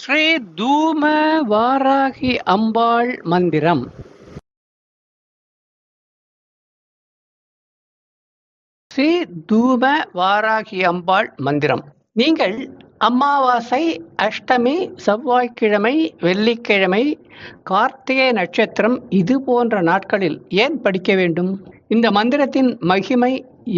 ஸ்ரீ தூம வாராகி அம்பாள் மந்திரம். ஸ்ரீ தூம வாராகி அம்பாள் மந்திரம். நீங்கள் அமாவாசை அஷ்டமி செவ்வாய்க்கிழமை வெள்ளிக்கிழமை கார்த்திகை நட்சத்திரம் இது போன்ற நாட்களில் ஏன் படிக்க வேண்டும்? இந்த மந்திரத்தின் மகிமை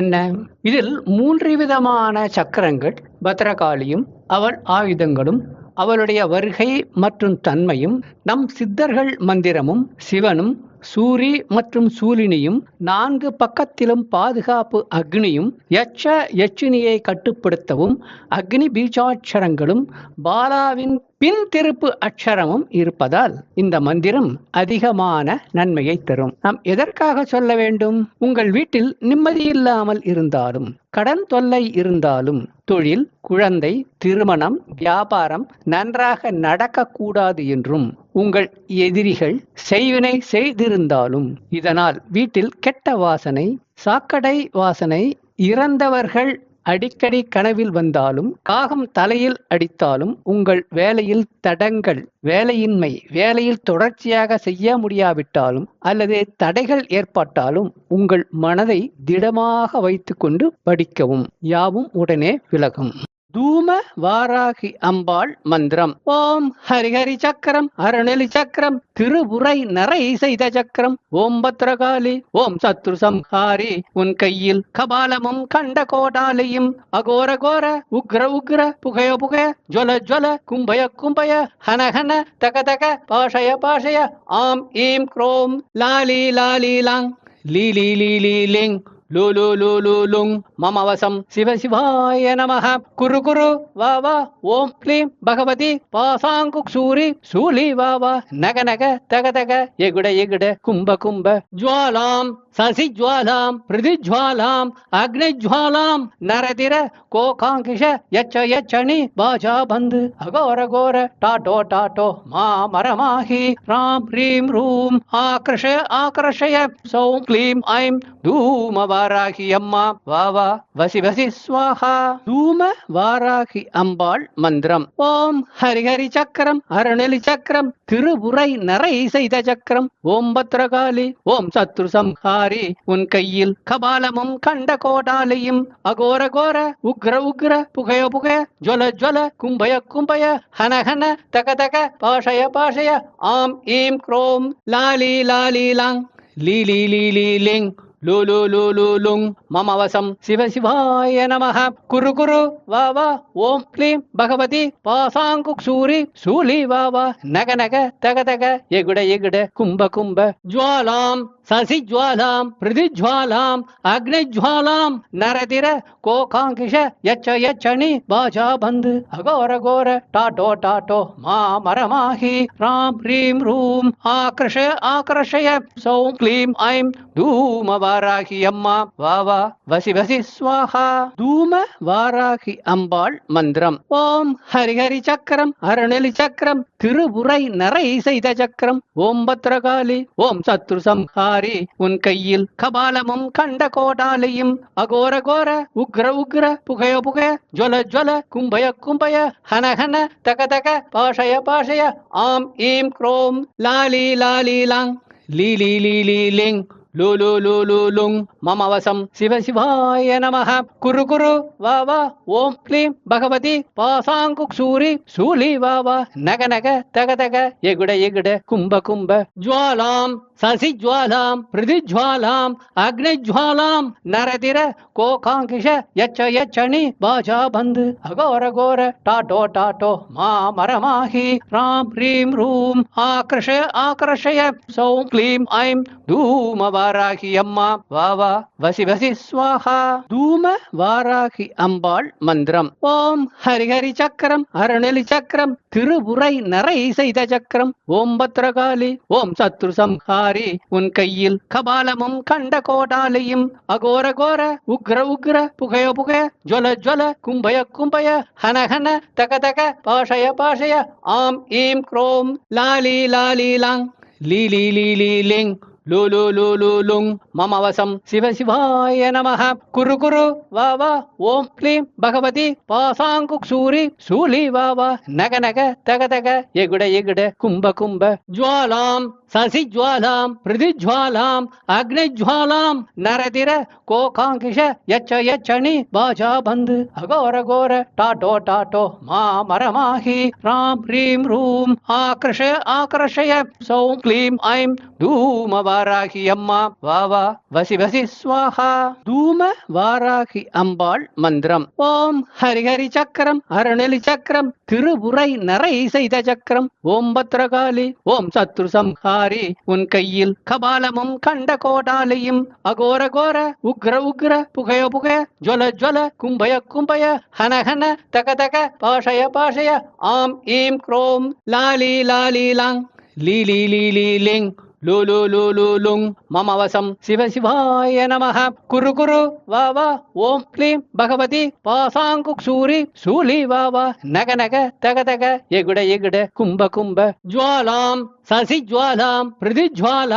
என்ன? இதில் மூன்று விதமான சக்கரங்கள் பத்ரகாளியும் அவள் ஆயுதங்களும் அவளுடைய வருகை மற்றும் தன்மையும் நம் சித்தர்கள் மந்திரமும் சிவனும் சூரி மற்றும் சூலினியும் நான்கு பக்கத்திலும் பாதுகாப்பு அக்னியும் யட்ச யட்சினியை கட்டுப்படுத்தவும் அக்னி பீஜாட்சரங்களும் பாலாவின் பின் திருப்பு அக்ஷரமும் இருப்பதால் இந்த மந்திரம் அதிகமான நன்மையை தரும். நாம் எதற்காக சொல்ல வேண்டும்? உங்கள் வீட்டில் நிம்மதி இல்லாமல் இருந்தாலும் கடன் தொல்லை இருந்தாலும் தொழில் குழந்தை திருமணம் வியாபாரம் நன்றாக நடக்கக்கூடாது என்றும் உங்கள் எதிரிகள் செய்வினை செய்திருந்தாலும் இதனால் வீட்டில் கெட்ட வாசனை சாக்கடை வாசனை இறந்தவர்கள் அடிக்கடி கனவில் வந்தாலும் காகம் தலையில் அடித்தாலும் உங்கள் வேலையில் தடங்கள் வேலையின்மை வேலையில் தொடர்ச்சியாக செய்ய முடியாவிட்டாலும் அல்லது தடைகள் ஏற்பட்டாலும் உங்கள் மனதை திடமாக வைத்துக்கொண்டு படிக்கவும். யாவும் உடனே விலகும். தூம வாராகி அம்பாள் மந்திரம். ஓம் ஹரிஹரி சக்கரம் அருணலி சக்கரம் திருபுரை நரை செய்த சக்கரம். ஓம் பத்ரகாளி ஓம் சத்ரு சம்ஹாரி உன் கையில் கபாலமும் கண்ட கோடாலியும். அகோர கோர உக்ர உக்ர புகைய புகைய ஜொல ஜொல கும்பய கும்பய ஹனஹன தக தக பாஷய பாஷய ஆம் ஈம் குரோம் லாலி லாலி லாங். லீலி லீலி லிங். லூலு லூலு லுங் மம வசம் சிவ சிவாய நமஹ குரு குரு வா வா. ஓம் க்ளீம். பகவதி பாசாங்கு சூரி. சூலி வா வா. நக நக தக தக. எகுட எகுட கும்ப கும்ப. ஜுவாலாம் சசி ஜுவாலாம் பிருதி ஜுவாலாம் அக்னி ஜுவாலாம் நரதிர கோகாங்கிஷ யச்ச யச்சணி பாஜா பந்து அகோர கோர டாட்டோ டாட்டோ மா மரமாஹி ராம் ரீம் ரூம் ஆக்ரஷய ஆக்ரஷய சௌம் க்ளீம் ஐம் தூம வாராகி அம்மா வா வா வசி வசி ஸ்வாஹா தூம வாராகி அம்பாள் மந்திரம் ஓம் ஹரிஹரி சக்கரம் அருணெலி சக்கரம் திருபுரை நரை செய்த சக்கரம். ஓம் பத்ரகாளி ஓம் சத்ரு சம்ஹாரி உன் கையில் கபாலமும் கண்ட கோடாலியும். அகோர கோர உக்ர உக்ர புகைய புகைய ஜொல ஜொல கும்பய கும்பய ஹன ஹன தக தக பாஷய பாஷய. ஆம் ஈம் க்ரோம் லாலி லாலி லாங். லீலி லீலி லிங். லூலு லூலு லுங் மம வசம் சிவ சிவாய நமஹ. குரு குரு வா வா. ஓம் க்ளீம். பகவதி. பாசாங்கு சூரி. சூலி வா வா. நக நக. தக தக. எகுட எகுட. கும்ப கும்ப. ஜுவாலாம். சசி ஜுவாலாம். பிருதி ஜுவாலாம். அக்னி ஜுவாலாம். நரதிர. கோகாங்கிஷ. எச்ச எச்சனி பாஜா பந்து. அகோர கோர. டாட்டோ டாட்டோ. மா மரமாஹி ராம் ரீம் ரூம். ஆக்ரஷ ஆக்ரஷய. சௌ க்ளீம். ஐம் தூமவ. வாராகி அம்மா. வா வா. வசி வசி. ஸ்வாஹா. தூம வாராகி அம்பாள் மந்திரம். ஓம் ஹரிஹரி சக்கரம் அருணலி சக்கரம் திருவுரை நரை செய்த சக்கரம். ஓம் பத்ரகாளி ஓம் சத்ரு சம்ஹாரி உன் கையில் கபாலமும் கண்ட கோடாலியும் அகோர கோர உக்ர உக்ர புகைய புகைய ஜொல ஜொல கும்பய கும்பய ஹன ஹன தக தக பாஷய பாஷய. ஆம் ஈம் குரோம் லாலி லாலி லாங். லீலி லீலி லிங். லூலு லூலு லுங் மம வசம் சிவ சிவாய நமஹ. குரு குரு வா வா. ஓம் க்ளீம். பகவதி பாசாங்கு சூரி. சூலி வா வா. நக நக. தக தக. எகுட எகுட. கும்ப கும்ப. ஜுவாலாம். சசி ஜுவாலாம். பிருதி ஜுவாலாம். அக்னி ஜுவாலாம். நரதிர. கோகாங்கிஷ. எச்ச யச்சணி பாஜா பந்து. அகோர கோர. டாட்டோ டாட்டோ. மா மரமாஹி ராம் ரீம் ரூம். ஆக்ரஷ ஆக்ரஷய. சௌம் க்ளீம். ஐம் தூமவ. வாராகி அம்மா. வா வா. வசி வசி. ஸ்வாஹா. தூம வாராகி அம்பாள் மந்திரம். ஓம் ஹரிஹரி சக்கரம் அருணலி சக்கரம் திருபுரை நரை செய்த சக்கரம். ஓம் பத்ரகாளி ஓம் சத்ரு சம்ஹாரி உன் கையில் கபாலமும் கண்ட கோடாலையும். அகோர கோர உக்ர உக்ர புகைய புகைய ஜொல ஜொல கும்பய கும்பய ஹன ஹன தக தக பாஷய பாஷய. ஆம் ஈம் குரோம் லாலி லாலி லாங். லீலி லீலி லிங். லு லு லு லு லுங் மம வசம் சிவசிவாய சிவாய குரு குரு வா வா. ஓம் க்ளீம். பகவதி பாசாங்கு சூரி. சூலி வா வா. நக நக தக தக. எகுட எகுட கும்ப கும்ப. ஜுவாலாம். சசி ஜுவாலாம். பிரிதி ஜுவாலாம். அக்னி ஜுவாலாம். நரதிர கோகாங்கிஷ. எச்ச எச்சனி பாஜா பந்து. அகோர கோர. டாட்டோ டாட்டோ. மா மரமாகி. ராம் ரீம் ரூம். ஆக்ரஷ ஆக்ரஷய. சௌம் க்ளீம். ஐம் தூமவா. வாராகி அம்மா. வா வா. வசி வசி. ஸ்வாஹா தூம வாராகி அம்பாள் மந்திரம். ஓம் ஹரிஹரி சக்கரம் அருணலி சக்கரம் திருபுரை நரை செய்த சக்கரம். ஓம் பத்ரகாளி ஓம் சத்ரு சம்ஹாரி உன் கையில் கபாலமும் கண்ட கோடாலியும். அகோர கோர உக்ர உக்ர புகைய புகைய ஜொல ஜொல கும்பய கும்பய. ஹன ஹன தக தக பாஷய பாஷய. ஆம் ஈம் குரோம். லாலி லாலி லாங். லீ லீ லீ லீ லிங். லு லு லு லு லுங் மம வசம் சிவ சிவாய நமः குரு குரு வா வா ஓம் க்ளீம் பகவதி பாசாங்குக் சூரி சூலி வா வா நக நக தக தக சசிஜ்வாலாம் எகுட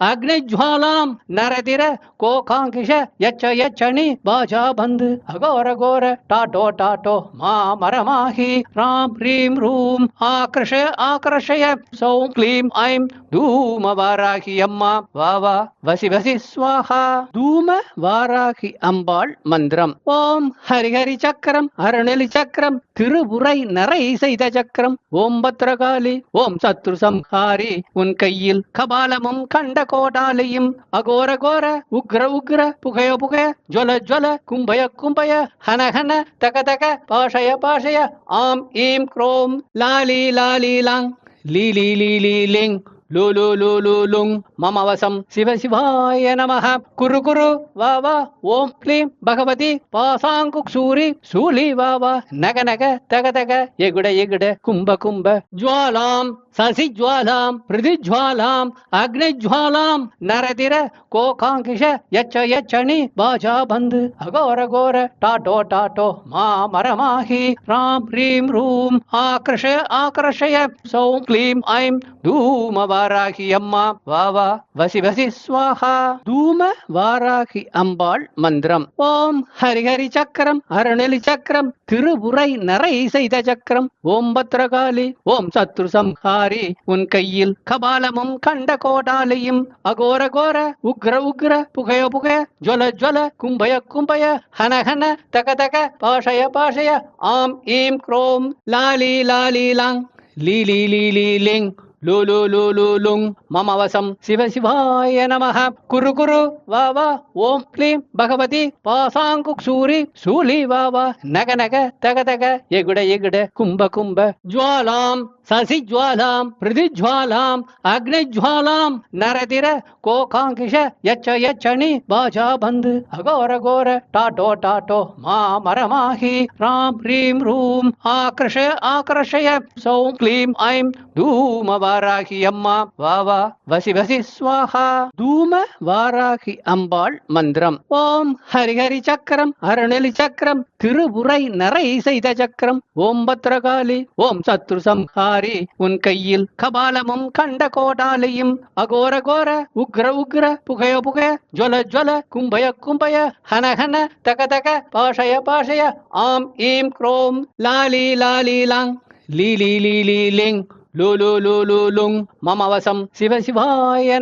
அக்னிஜ்வாலாம் நரதிர கோகாங்கிஷ எச்ச எச்சனி பாஜா பந்து அகோர கோர டாட்டோ டாட்டோ மா மரமாகி ராம் ரீம் ரூம் ஆக்ரஷ ஆக்ரஷய சௌம் க்ளீம் ஐம் தூம வாராகி அம்மா வா வா வசி வசி ஸ்வாஹா. தூம வாராகி அம்பாள் மந்திரம். ஓம் ஹரிஹரி சக்கரம் அருணலி சக்கரம் திருபுரை நரை செய்த சக்கரம். ஓம் பத்ரகாளி ஓம் சத்ரு சம்ஹாரி. உன் கையில் கபாலமும் கண்ட கோடாலையும் அகோர கோர உக்ர உக்ர புகைய புகைய ஜொல ஜொல கும்பய கும்பய ஹன ஹன தக தக பாஷய பாஷய ஆம் ஈம் குரோம் லாலி லாலி லாங் லீலி லீலி லிங். லூலு லு லு லு லுங் மம சிவ சிவாய நமः குரு குரு வா வா. ஓம் க்ளீம் பகவதி. பாசாங்கு சூரி. சூலி வா வா. நக நக தக தக. எகுட எகுட கும்ப கும்ப. ஜுவாலாம். சசி ஜுவாலாம். பிருதி ஜுவாலாம். அக்னி ஜுவாலாம். நரதிர கோகாங்கிஷ. எச்ச எச்சனி பாஜா பந்து. அகோர கோர. டாட்டோ டாட்டோ. மா மரமாகி ராம் ரீம் ரூம். ஆக்ரஷ ஆக்ரஷய. சௌம் க்ளீம் ஐம் தூமவ. வாராகி அம்மா. வா வா. வசி வசி. ஸ்வாஹா. தூம வாராகி அம்பாள் மந்திரம். ஓம் ஹரிஹரி சக்கரம் அருணலி சக்கரம் திருபுரை நரை செய்த சக்கரம். ஓம் பத்ரகாளி ஓம் சத்ரு சம்ஹாரி உன் கையில் கபாலமும் கண்ட கோடாலையும். அகோர கோர உக்ர உக்ர புகைய புகைய ஜொல ஜொல கும்பய கும்பய ஹன ஹன தக தக பாஷய பாஷய. ஆம் ஈம் குரோம் லாலி லாலி லாங். லீலி லீலி லிங். லு லு லு லு லுங் மம வசம் சிவசிவாய சிவாய குரு குரு வா வா. ஓம் க்ளீம். பகவதி பாசாங்கு சூரி. சூலி வா வா. நக நக தக தக. எகுட எகுட கும்ப கும்ப. ஜுவாலாம். சசி ஜுவாலாம். பிருதி ஜுவாலாம். அக்னி ஜுவாலாம். நரதிர கோகாங்கிஷ. எச்ச எச்சனி பாஜா பந்து. அகோர கோர. டாட்டோ டாட்டோ. மா மரமாகி. ராம் ரீம் ரூம். ஆக்ரஷ ஆக்ரஷய. சௌம் க்ளீம். ஐம் தூமவா. வாராகி அம்மா. வா வா. வசி வசி. ஸ்வாஹா. தூம வாராகி அம்பாள் மந்திரம். ஓம் ஹரிஹரி சக்கரம் அருணெலி சக்கரம் திருபுரை நரை செய்த சக்கரம். ஓம் பத்ரகாளி ஓம் சத்ரு சம்ஹாரி. உன் கையில் கபாலமும் கண்ட கோடாலியும். அகோர கோர உக்ர உக்ர புகைய புகைய ஜொல ஜொல கும்பய கும்பய ஹன ஹன தக தக பாஷய பாஷய. ஆம் ஈம் குரோம் லாலி லாலி லாங். லீலி லீலி லிங். லு லு லு லு மம வசம் சிவ சிவாய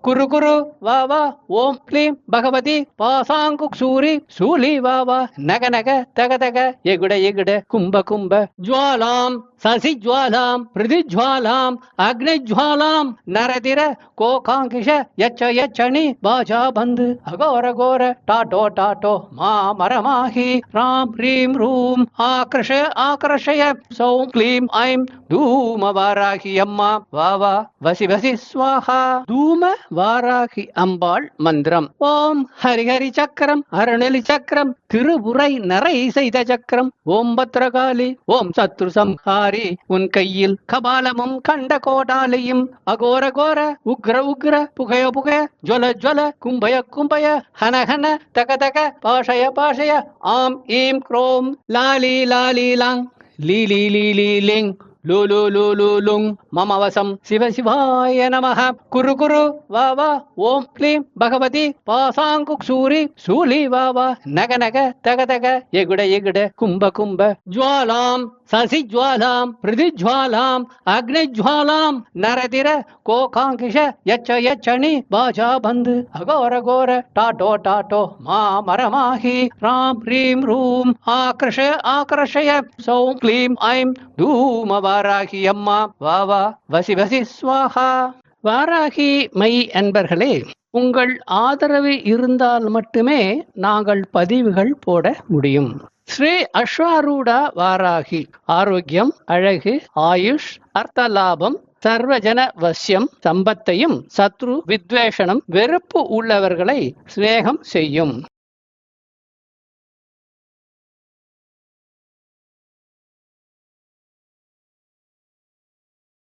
குரு குரு வா வா. ஓம் க்ளீம். பகவதி பாசாங்கு சூரி. சூலி வா வா. நக நக தக தக. எகுட எகுட கும்ப கும்ப. ஜுவாலாம். சசிஜ்வாலாம் பிருதிஜ்வாலாம் அக்னிஜ்வாலாம் நரதிர கோகாங்கிஷ யச்ச யச்சனி பாஜா பந்து அகோர கோர டாட்டோ டாட்டோ மா மரமாகி ராம் ரீம் ரூம் ஆக்ரஷ ஆக்ரஷய சௌம் க்ளீம் ஐம் தூம வாராகி அம்மா வா வா வசி வசி ஸ்வாஹா. தூம வாராகி அம்பாள் மந்திரம். ஓம் ஹரிஹரி சக்கரம் அருணலி சக்கரம் திருபுரை நரை செய்த சக்கரம். ஓம் பத்ரகாளி ஓம் சத்ரு சம்ஹாரி. உன் கையில் கபாலமும் கண்ட கோடாலையும் அகோர கோர உக்ர உக்ர புகைய புகைய ஜொல ஜொல கும்பய கும்பய ஹன ஹன தக தக பாஷய பாஷய ஆம் ஈம் குரோம் லாலி லாலி லாங் லீ லீ லீ லீ லிங் லு லு லு லு லுங் மம வசம் சிவ சிவாய நமः குரு குரு வா வா ஓம் க்ளீம் பகவதி பாசாங்கு சூரி சூலி வா வா நக நக தக தக எகுட எகுட கும்ப கும்ப ஜுவாலாம் சசிஜ்வாலாம் ஜுவாலாம் அக்னிஜ்வாலாம் நரதிர கோகாங்கிஷ யச்ச எச்சனி பாஜா பந்து அகோர கோர டாட்டோ டாட்டோ மா மரமாகி ராம் ரீம் ரூம் ஆக்ரஷ ஆக்ரஷய சௌம் க்ளீம் ஐம் தூம வாராகி அம்மா வா வா வசி வசி ஸ்வாஹா. வாராகி மை அன்பர்களே உங்கள் ஆதரவு இருந்தால் மட்டுமே நாங்கள் பதிவுகள் போட முடியும். ஸ்ரீ அஸ்வாரூடா வாராகி. ஆரோக்கியம் அழகு ஆயுஷ் அர்த்த லாபம் சர்வஜன வசியம் சம்பத்தையும் சத்ரு வித்வேஷனம் வெறுப்பு உள்ளவர்களை சிநேகம் செய்யும்.